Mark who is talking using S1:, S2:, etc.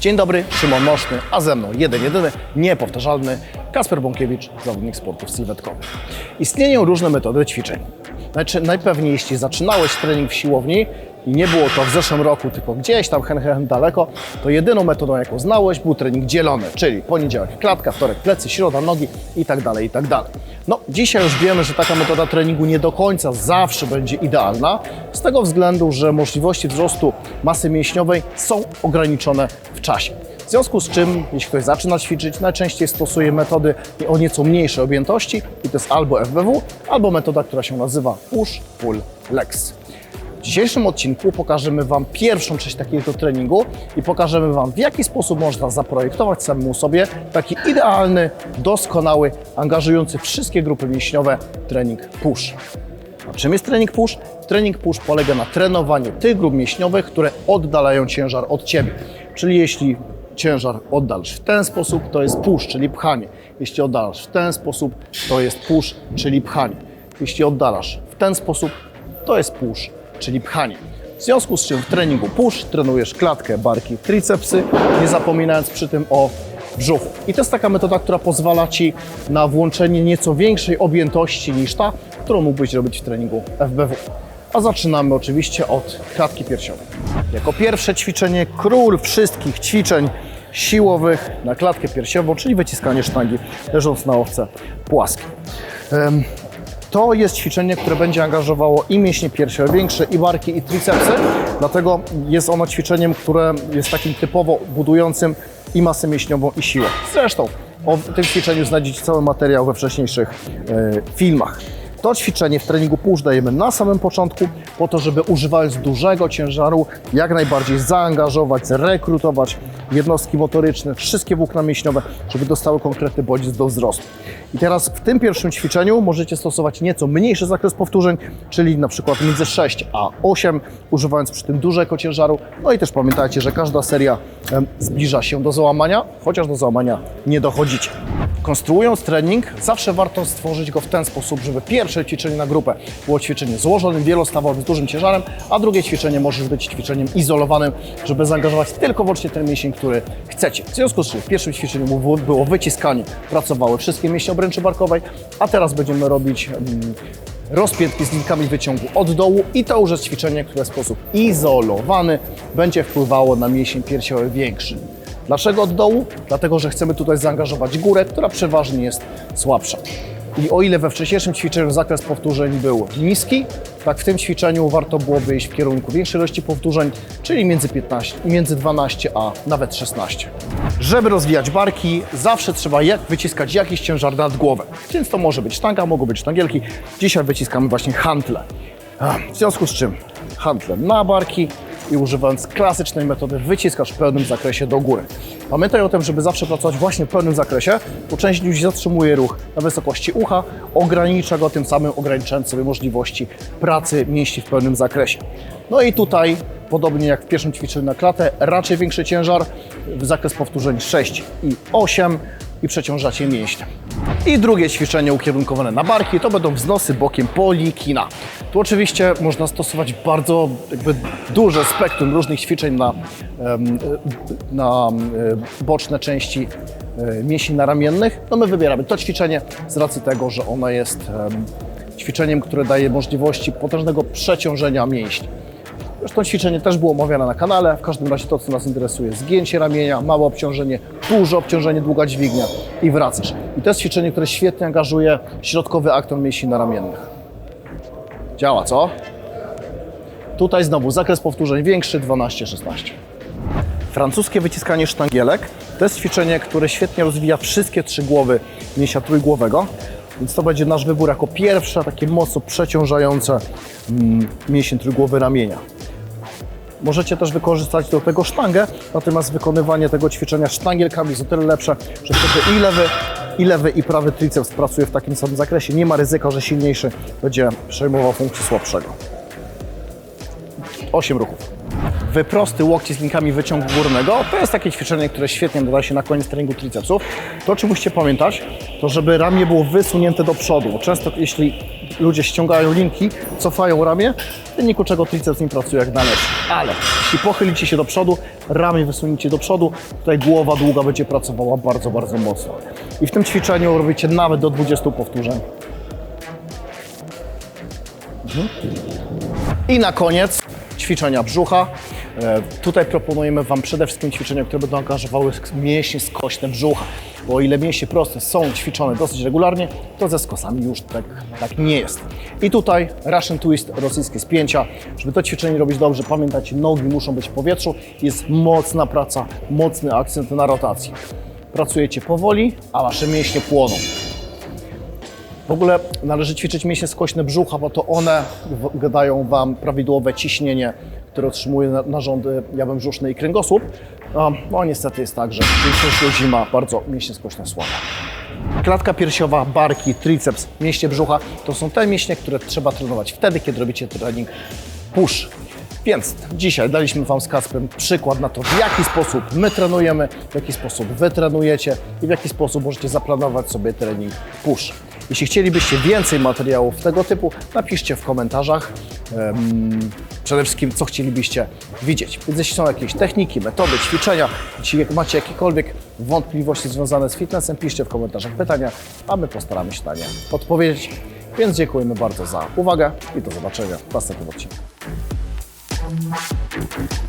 S1: Dzień dobry, Szymon Moszny, a ze mną jeden, jedyny, niepowtarzalny Kasper Bąkiewicz, zawodnik sportów sylwetkowych. Istnieją różne metody ćwiczeń. Znaczy, najpewniej jeśli zaczynałeś trening w siłowni i nie było to w zeszłym roku, tylko gdzieś tam hen, hen daleko, to jedyną metodą, jaką znałeś, był trening dzielony, czyli poniedziałek klatka, wtorek plecy, środa nogi i tak dalej, i tak dalej. No, dzisiaj już wiemy, że taka metoda treningu nie do końca zawsze będzie idealna, z tego względu, że możliwości wzrostu masy mięśniowej są ograniczone w czasie. W związku z czym, jeśli ktoś zaczyna ćwiczyć, najczęściej stosuje metody o nieco mniejszej objętości i to jest albo FBW, albo metoda, która się nazywa Push Pull Legs. W dzisiejszym odcinku pokażemy Wam pierwszą część takiego treningu i pokażemy Wam, w jaki sposób można zaprojektować samemu sobie taki idealny, doskonały, angażujący wszystkie grupy mięśniowe trening push. A czym jest trening push? Trening push polega na trenowaniu tych grup mięśniowych, które oddalają ciężar od Ciebie. Czyli jeśli ciężar oddalasz w ten sposób, to jest push, czyli pchanie. Jeśli oddalasz w ten sposób, to jest push, czyli pchanie. Jeśli oddalasz w ten sposób, to jest push, czyli pchanie. W związku z czym w treningu push trenujesz klatkę, barki, tricepsy, nie zapominając przy tym o brzuchu. I to jest taka metoda, która pozwala Ci na włączenie nieco większej objętości niż ta, którą mógłbyś robić w treningu FBW. A zaczynamy oczywiście od klatki piersiowej. Jako pierwsze ćwiczenie król wszystkich ćwiczeń siłowych na klatkę piersiową, czyli wyciskanie sztangi leżąc na łowce płaskiej. To jest ćwiczenie, które będzie angażowało i mięśnie piersiowe większe, i barki, i tricepsy. Dlatego jest ono ćwiczeniem, które jest takim typowo budującym i masę mięśniową, i siłę. Zresztą o tym ćwiczeniu znajdziecie cały materiał we wcześniejszych e, filmach. To ćwiczenie w treningu push dajemy na samym początku, po to, żeby używając dużego ciężaru, jak najbardziej zaangażować, zrekrutować jednostki motoryczne, wszystkie włókna mięśniowe, żeby dostały konkretny bodziec do wzrostu. I teraz w tym pierwszym ćwiczeniu możecie stosować nieco mniejszy zakres powtórzeń, czyli na przykład między 6 a 8, używając przy tym dużego ciężaru. No i też pamiętajcie, że każda seria zbliża się do załamania, chociaż do załamania nie dochodzicie. Konstruując trening, zawsze warto stworzyć go w ten sposób, żeby pierwsze ćwiczenie na grupę było ćwiczeniem złożonym, wielostawowym, z dużym ciężarem, a drugie ćwiczenie może być ćwiczeniem izolowanym, żeby zaangażować tylko wyłącznie ten mięsień, który chcecie. W związku z czym w pierwszym ćwiczeniu było wyciskanie, pracowały wszystkie mięśnie obręczy barkowej, a teraz będziemy robić mm, rozpiętki z linkami wyciągu od dołu i to już jest ćwiczenie, które w sposób izolowany będzie wpływało na mięsień piersiowy większy. Dlaczego od dołu? Dlatego, że chcemy tutaj zaangażować górę, która przeważnie jest słabsza. I o ile we wcześniejszym ćwiczeniu zakres powtórzeń był niski, tak w tym ćwiczeniu warto byłoby iść w kierunku większej ilości powtórzeń, czyli między, 15, między 12 a nawet 16. Żeby rozwijać barki, zawsze trzeba jak wyciskać jakiś ciężar nad głowę. Więc to może być sztanga, mogą być sztangielki. Dzisiaj wyciskamy właśnie hantle. W związku z czym hantle na barki i używając klasycznej metody wyciskasz w pełnym zakresie do góry. Pamiętaj o tym, żeby zawsze pracować właśnie w pełnym zakresie, bo część ludzi zatrzymuje ruch na wysokości ucha, ogranicza go tym samym ograniczając sobie możliwości pracy mięśni w pełnym zakresie. No i tutaj, podobnie jak w pierwszym ćwiczeniu na klatę, raczej większy ciężar, w zakres powtórzeń 6 i 8 i przeciążacie mięśnie. I drugie ćwiczenie ukierunkowane na barki to będą wznosy bokiem polikina. Tu oczywiście można stosować bardzo jakby duże spektrum różnych ćwiczeń na, na boczne części e, mięśni naramiennych. No my wybieramy to ćwiczenie z racji tego, że ono jest em, ćwiczeniem, które daje możliwości potężnego przeciążenia mięśni. Zresztą ćwiczenie też było omawiane na kanale. W każdym razie to, co nas interesuje, zgięcie ramienia, małe obciążenie, duże obciążenie, długa dźwignia i wracasz. I to jest ćwiczenie, które świetnie angażuje środkowy aktor mięśni naramiennych. Działa, co? Tutaj znowu zakres powtórzeń większy, 12-16. Francuskie wyciskanie sztangielek to jest ćwiczenie, które świetnie rozwija wszystkie trzy głowy mięśnia trójgłowego. Więc to będzie nasz wybór jako pierwsze, takie mocno przeciążające mm, mięsień trójgłowy ramienia. Możecie też wykorzystać do tego sztangę, natomiast wykonywanie tego ćwiczenia sztangielkami jest o tyle lepsze, że wtedy i lewy, i lewy i prawy triceps pracuje w takim samym zakresie. Nie ma ryzyka, że silniejszy będzie przejmował funkcję słabszego. 8 ruchów. Wyprosty, łokcie z linkami wyciągu górnego. To jest takie ćwiczenie, które świetnie nadaje się na koniec treningu tricepsów. To, o czym musicie pamiętać, to żeby ramię było wysunięte do przodu. Często jeśli ludzie ściągają linki, cofają ramię, w wyniku czego triceps nie pracuje jak należy. Ale jeśli pochylicie się do przodu, ramię wysunięcie do przodu, tutaj głowa długa będzie pracowała bardzo, bardzo mocno. I w tym ćwiczeniu robicie nawet do 20 powtórzeń. I na koniec ćwiczenia brzucha. E, Tutaj proponujemy Wam przede wszystkim ćwiczenia, które będą angażowały mięśnie skośne brzucha. Bo o ile mięśnie proste są ćwiczone dosyć regularnie, to ze skosami już tak, tak nie jest. I tutaj Russian Twist, rosyjskie spięcia. Żeby to ćwiczenie robić dobrze, pamiętajcie, nogi muszą być w powietrzu. Jest mocna praca, mocny akcent na rotacji. Pracujecie powoli, a Wasze mięśnie płoną. W ogóle należy ćwiczyć mięśnie skośne brzucha, bo to one dają Wam prawidłowe ciśnienie, które otrzymuje na- narządy jawy brzuszne i kręgosłup. No niestety jest tak, że większość ludzi ma bardzo mięśnie skośne słabe. Klatka piersiowa, barki, triceps, mięśnie brzucha to są te mięśnie, które trzeba trenować wtedy, kiedy robicie trening push. Więc dzisiaj daliśmy Wam z Kasprem przykład na to, w jaki sposób my trenujemy, w jaki sposób Wy trenujecie i w jaki sposób możecie zaplanować sobie trening push. Jeśli chcielibyście więcej materiałów tego typu, napiszcie w komentarzach em, przede wszystkim, co chcielibyście widzieć. Więc jeśli są jakieś techniki, metody, ćwiczenia, jeśli macie jakiekolwiek wątpliwości związane z fitnessem, piszcie w komentarzach pytania, a my postaramy się na nie odpowiedzieć. Więc dziękujemy bardzo za uwagę i do zobaczenia w następnym odcinku.
S2: Thank you.